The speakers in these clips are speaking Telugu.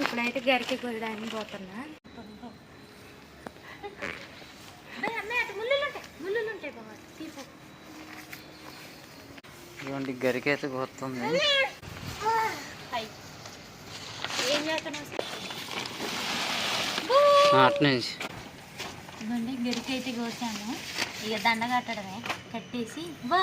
ఇప్పుడైతే గరికి కొయ్యడానికి పోతున్నా. ఉంటాయి. బాబా తీపో. ఇటువంటి గరికైతే వస్తుంది అటు నుంచి. గరికి అయితే కోసాను. ఇక దండ కట్టడమే. కట్టేసి బా.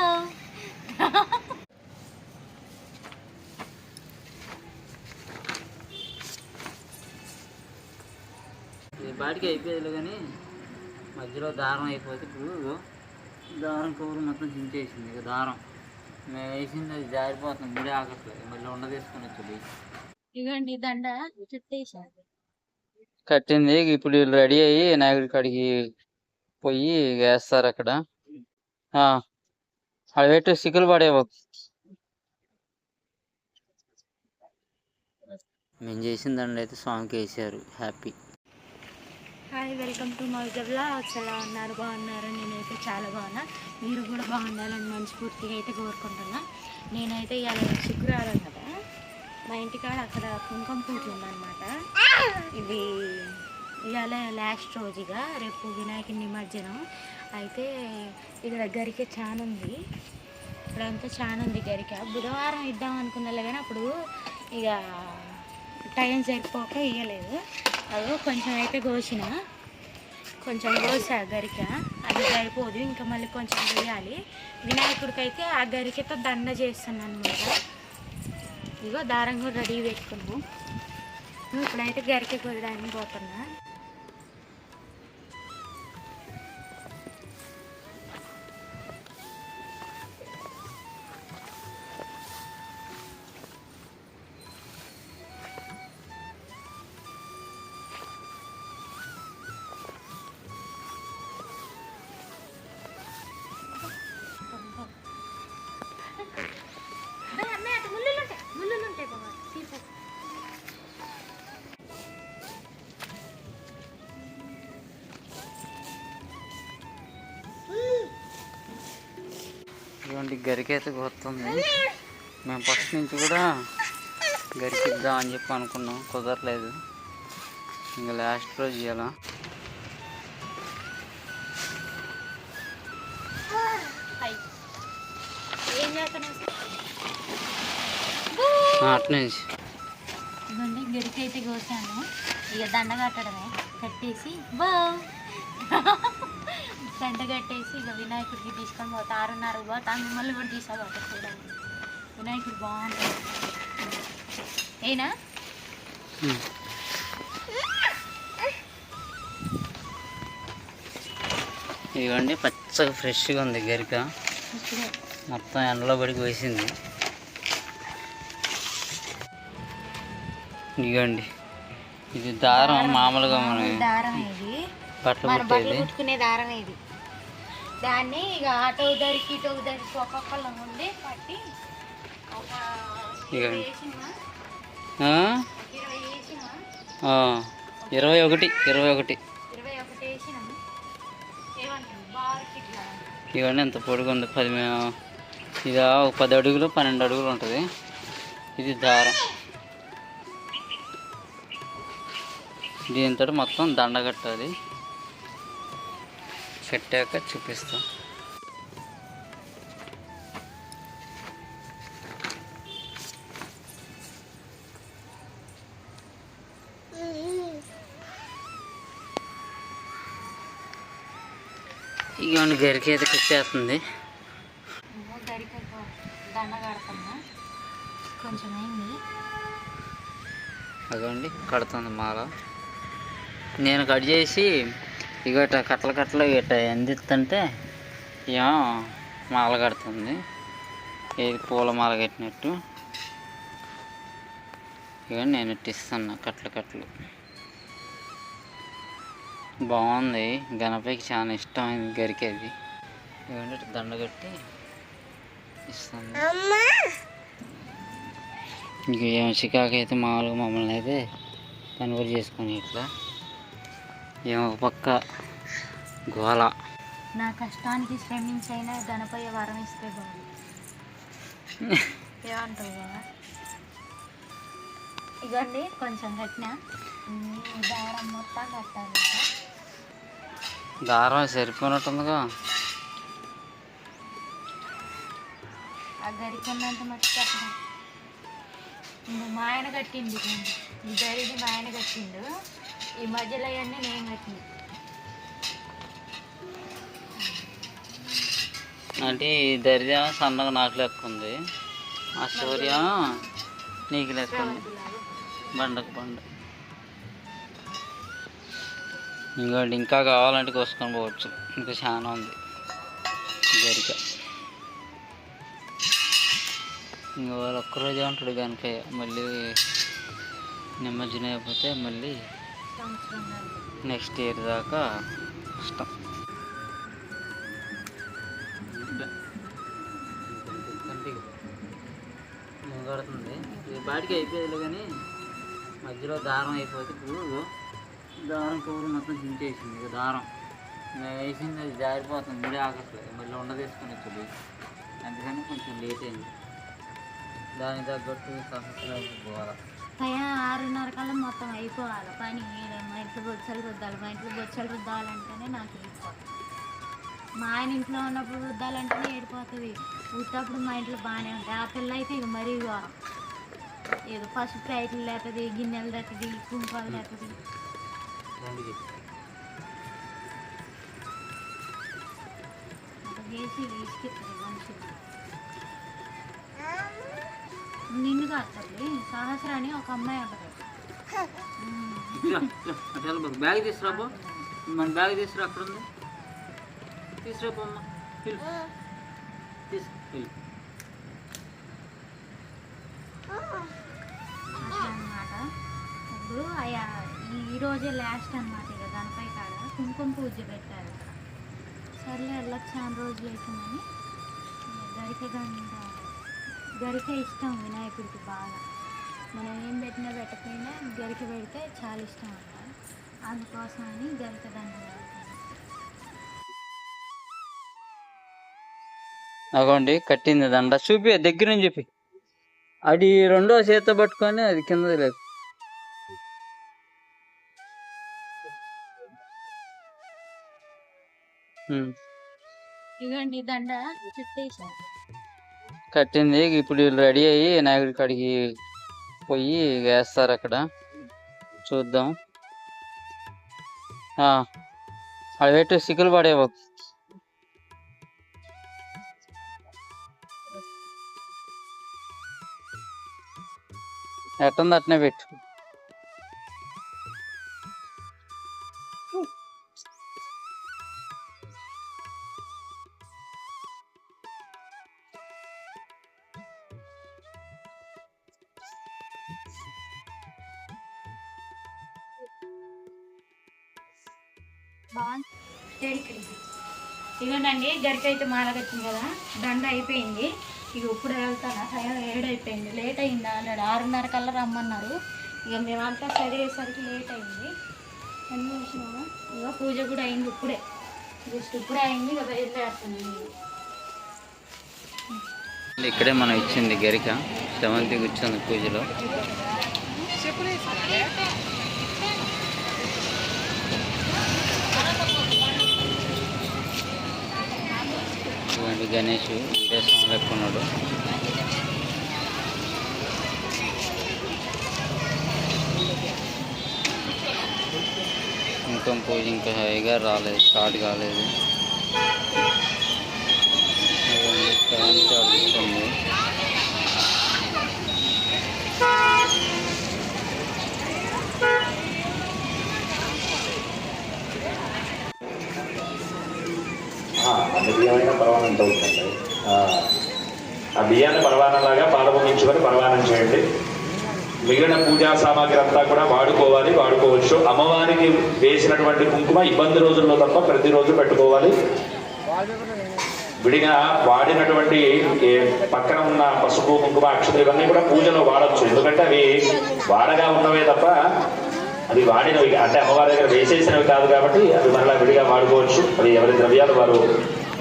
ఈ బాటికి అయిపోయేది కానీ మధ్యలో దారం అయిపోతే ఇప్పుడు దారం కవర్ మొత్తం చించేసింది ఇక దారం. మేము వేసింది అది జారిపోతుంది ముడి ఆగట్లేదు మళ్ళీ ఉండ తీసుకొని వచ్చి ఇదిగోండి దండ చుట్టేసాను కట్టింది ఇప్పుడు వీళ్ళు రెడీ అయ్యి నాయుడి కాడికి పోయి వేస్తారు అక్కడ. ఆ, అది పెట్టి సిక్కులు పడేవో. మేము చేసిందండి అయితే స్వామికి వేసారు happy. Hi welcome to my blogs ఎలా ఉన్నారు? బాగున్నారు? నేనైతే చాలా బాగున్నా. మీరు కూడా బాగుండాలని మనస్ఫూర్తిగా అయితే కోరుకుంటున్నా. నేనైతే ఇవాళ శుక్రవారం కదా. మా ఇంటికాడ అక్కడ కుంకుమ పూజ ఉందన్నమాట. ఇది ఇవాళ లాస్ట్ రోజుగా రేపు వినాయక నిమజ్జనం. అయితే ఇక్కడ గరిక చాలా ఉంది. ఇక్కడంతా చాలా ఉంది గరిక. బుధవారం ఇద్దాం అనుకున్నా కానీ అప్పుడు ఇక టైం సరిపోక ఇవ్వలేదు అదో కొంచెం అయితే కోసిన. కొంచెం కోసా గరిక? అది సరిపోదు ఇంకా మళ్ళీ కొంచెం వేయాలి. వినాయకుడికి అయితే ఆ గరికతో దండ చేస్తాను అనమాట ఇగో దారం కూడా రెడీ పెట్టుకున్నాము. ఇప్పుడైతే గరిక కొయ్యడానికి పోతున్నా. గరికైతే వస్తుంది మేము ఫస్ట్ నుంచి కూడా గరికిద్దాం అని చెప్పి అనుకున్నాం. కుదరలేదు. ఇంకా లాస్ట్ రోజు ఇవ్వాల హాయ్ అటు నుంచి. ఇదిగోండి కోసాను. ఇక దండ కట్టడమే. కట్టేసి బా దండ కట్టేసి ఇక వినాయకుడికి తీసుకొని పోతా. ఆరున్నర పోతా. మిమ్మల్ని కూడా తీసుకోబోతా చూడండి వినాయకుడు బాగుంటుంది ఏనా. ఇదిగోండి పచ్చగా ఫ్రెష్గా ఉంది గరిక. మొత్తం ఎండలో పడి కోసింది. ఇదిగోండి ఇది దారం మామూలుగా మనం దారం ఇది. బట్టలు కుట్టుకునే దారం ఇది. దాన్ని ఇక అటో దరికి ఇటో దరికి ఒక్కొక్కళ్ళ ఉండి పట్టి ఒక ఇరవై ఒకటి ఇరవై ఒకటి. ఇవన్నీ ఎంత పొడుగు ఉంది. పది ఇది ఒక పది అడుగులు పన్నెండు అడుగులు ఉంటుంది. ఇది దారం. దీంతో మొత్తం దండ కట్టాలి. కట్టాక చూపిస్తాం. ఇవన్నీ గరికి అయితే కట్టేస్తుంది. అదండి కడుతుంది మాల. నేను కట్ చేసి ఇక ఇట్లా కట్టలు కట్టలు ఇట్లా ఎందిస్తుంటే ఏమో మాల కడుతుంది. ఏది పూల మాల కట్టినట్టు. ఇక నేను ఇట్టిస్తున్నా కట్టలు కట్టలు. బాగుంది. గణపతికి చాలా ఇష్టమైంది గరికేది. ఇవ్వండి ఇట్లా దండ కట్టి ఇస్తాను ఇంక ఏం చికాకు అయితే మామూలుగా మమ్మల్ని అయితే పని కూడా చేసుకొని ఇట్లా ఏమో పక్క గోల. నా కష్టానికి శ్రమించైనా గణపయ్య వరం ఇస్తే బాగుంది ఏమంటావు ఇదండి కొంచెం కట్టిన. దారం మొత్తం కట్టాలి. దారం సరిపోయినట్టుందిగా. ఆ గరికన్నంత మట్టి కట్టిన. ఇంకా మా ఆయన కట్టింది. ఈ గరిది మా ఆయన కట్టిండు. ఈ మధ్యలో అవన్నీ నేను కట్టిన. అంటే ఈ దరిద్రం సన్నగా నాకు లెక్క ఉంది ఆ సూర్య నీకు లెక్క ఉంది బండకు బండ. ఇంకోటి ఇంకా కావాలంటే కోసుకొని పోవచ్చు. ఇంకా చాలా ఉంది. గరిక ఇంకా వాళ్ళు ఒక్కరోజే ఉంటాడు కనుక మళ్ళీ నిమజ్జనం అయిపోతే మళ్ళీ నెక్స్ట్ ఇయర్ దాకా కష్టం కడుతుంది ఇది బాటికి అయిపోయేది కానీ మధ్యలో దారం అయిపోతే ఇప్పుడు దారం కవర్ మొత్తం చించేసింది ఇక దారం. వేసింది అది జారిపోతుంది ముడి ఆకట్లేదు మళ్ళీ ఉండ తీసుకొని వచ్చి అందుకని కొంచెం లేట్ అయింది. దానికి తగ్గట్టు సహస్రం పోవాలి. పైన ఆరున్నర కల్లా మొత్తం అయిపోవాలి. పని మా ఇంట్లో బొచ్చలు రుద్దాలి మా ఇంట్లో బొచ్చలు రుద్దాలంటేనే నాకు ఏడిపోతుంది మా ఆయన ఇంట్లో ఉన్నప్పుడు రుద్దాలంటేనే ఏడిపోతుంది. ఉత్తప్పుడు మా ఇంట్లో బాగానే ఉంటాయి. ఆ పిల్ల అయితే ఇక మరీ ఏదో పసుపు ప్లేట్లు లేతుంది గిన్నెలు తెస్తుంది కుంకాలు అట్లా చేసి ఇసుకెత్తుంది నిన్ను కాస్తుంది సహస్రాని ఒక అమ్మాయి బాబు. బ్యాగ్ తీసుకురాబో మన బ్యాగ్ తీసుకురా అక్కడ ఉంది ఇప్పుడు అయ్యా ఈ రోజే లాస్ట్ అన్నమాట ఇక గణపై కాడ. కుంకుమ పూజ పెట్టారు. సర్లే వెళ్ళక చాలా రోజులు అవుతుందని. ఇక గరిక ఇష్టం వినాయకుడికి బాగా. మనం ఏం పెట్టినా పెట్టకపోయినా గరిక పెడితే చాలా ఇష్టం అంట అందుకోసం అని గరిక దండ అగోండి కట్టింది దండ. చూపి దగ్గర నుంచి చూపి అది రెండో చేత పట్టుకొని అది కింద లేదు. ఇదండి దండ చుట్టేసారు కట్టింది. ఇప్పుడు రెడీ అయ్యి వినాయకుడి కాడికి పోయి వేస్తారు అక్కడ. చూద్దాం. అది పెట్టి సిక్కులు పడేవో. ఎట్టంది అట్నే పెట్టు. ఇదిగోండి గరిక అయితే మాల కట్టింది కదా దండ అయిపోయింది. ఇక ఇప్పుడు వెళ్తాను? టైం ఏడైపోయింది. లేట్ అయింది ఆల్రెడీ ఆరున్నర కల్లా రమ్మన్నారు. ఇక మేమంతా చదివేసరికి లేట్ అయింది. ఎన్ని నిమిషం ఇక పూజ కూడా అయింది ఇప్పుడే. జస్ట్ ఇప్పుడే అయింది ఇక బయలుదేరుతుంది ఇక్కడే మనం ఇచ్చింది గరిక. సెవెంత్ కూర్చుంది పూజలో. అవి గణేష్ విదేశం లెక్క ఉన్నాడు. ఇంకా పూజ ఇంకా హైగా రాలేదు స్టార్ట్ కాలేదు. ఇదిగోండి అడుగుతుంది బియ్యమైనా పరవానం అవుతుంది ఆ బియ్యాన్ని పరవానంలాగా పాలపొంగించుకొని పరవానం చేయండి. మిగిలిన పూజా సామాగ్రి అంతా కూడా వాడుకోవాలి వాడుకోవచ్చు. అమ్మవారికి వేసినటువంటి కుంకుమ ఇబ్బంది రోజుల్లో తప్ప ప్రతిరోజు పెట్టుకోవాలి. విడిగా వాడినటువంటి పక్కన ఉన్న పసుపు కుంకుమ అక్షతలు ఇవన్నీ కూడా పూజలో వాడచ్చు. ఎందుకంటే అవి వాడగా ఉన్నవే తప్ప అది వాడినవి అంటే అమ్మవారి దగ్గర వేసేసినవి కాదు కాబట్టి అవి మరలా విడిగా వాడుకోవచ్చు. అది ఎవరి ద్రవ్యాలు వారు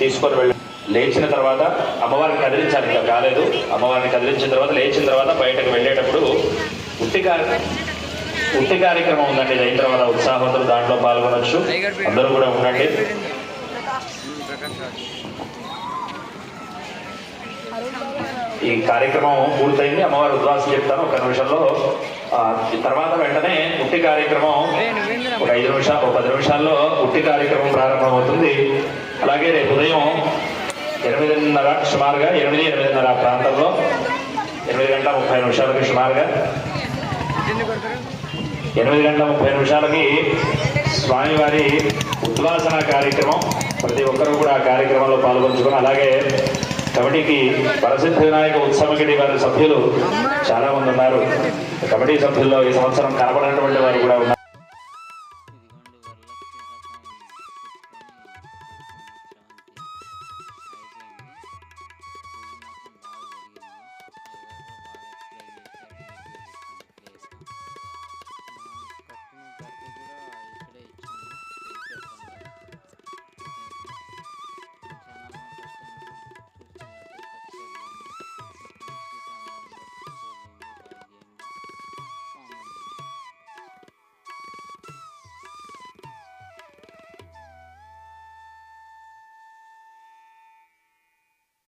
తీసుకొని వెళ్ళి లేచిన తర్వాత అమ్మవారిని కదిలించాలి. ఇంకా కాలేదు. అమ్మవారిని కదిలించిన తర్వాత లేచిన తర్వాత బయటకు వెళ్ళేటప్పుడు ఉట్టి కార్ ఉట్టి కార్యక్రమం ఉందండి. ఇది అయిన తర్వాత ఉత్సాహవంతులు దాంట్లో పాల్గొనొచ్చు. అందరూ కూడా ఉండండి. ఈ కార్యక్రమం పూర్తయింది. అమ్మవారి ఉద్వాసం చెప్తాను. ఒక నిమిషంలో తర్వాత వెంటనే ఉట్టి కార్యక్రమం ఒక ఐదు నిమిషాలు ఒక పది నిమిషాల్లో ఉట్టి కార్యక్రమం ప్రారంభమవుతుంది. అలాగే రేపు ఉదయం ఎనిమిదిన్నర సుమారుగా ఎనిమిది ఎనిమిదిన్నర ప్రాంతంలో ఎనిమిది గంటల ముప్పై నిమిషాలకి సుమారుగా ఎనిమిది గంటల ముప్పై నిమిషాలకి స్వామివారి ఉద్వాసన కార్యక్రమం. ప్రతి ఒక్కరూ కూడా ఆ కార్యక్రమంలో పాల్గొంచుకొని అలాగే కమిటీకి వరసిద్ధి వినాయక ఉత్సవ కమిటీ వారి సభ్యులు చాలా మంది ఉన్నారు. కమిటీ సభ్యుల్లో ఈ సంవత్సరం కనబడినటువంటి వారు కూడా ఉన్నారు.